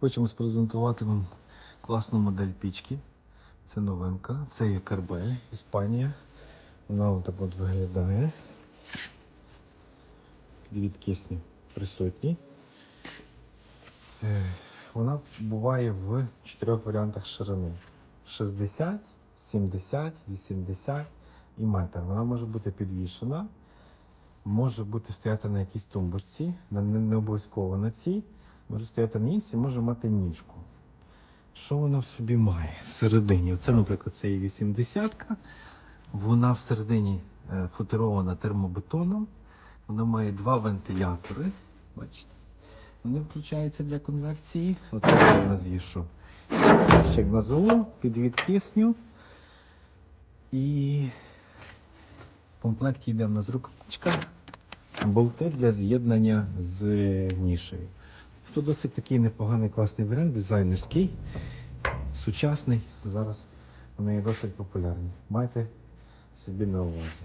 Хочемо спрезентувати вам класну модель пічки. Це новинка. Це є Карбель, Іспанія. Вона отак от виглядає. Підвід кисню присутній. Е, Вона буває в чотирьох варіантах ширини: 60, 70, 80 і метр. Вона може бути підвішена, може бути стояти на якійсь тумбочці, не обов'язково на цій, може стояти на іншій, може мати ніжку. Що вона в собі має всередині? Це, наприклад, це є 80-ка. Вона всередині е, футерована термобетоном. Вона має два вентилятори. Бачите? Вони включаються для конвекції. Оце у нас є що? Ящик газову, підвід кисню. І в йде в нас рукавичка, болти для з'єднання з нішею. Це досить такий непоганий класний варіант, дизайнерський, сучасний. Зараз вони досить популярні. Майте собі на увазі.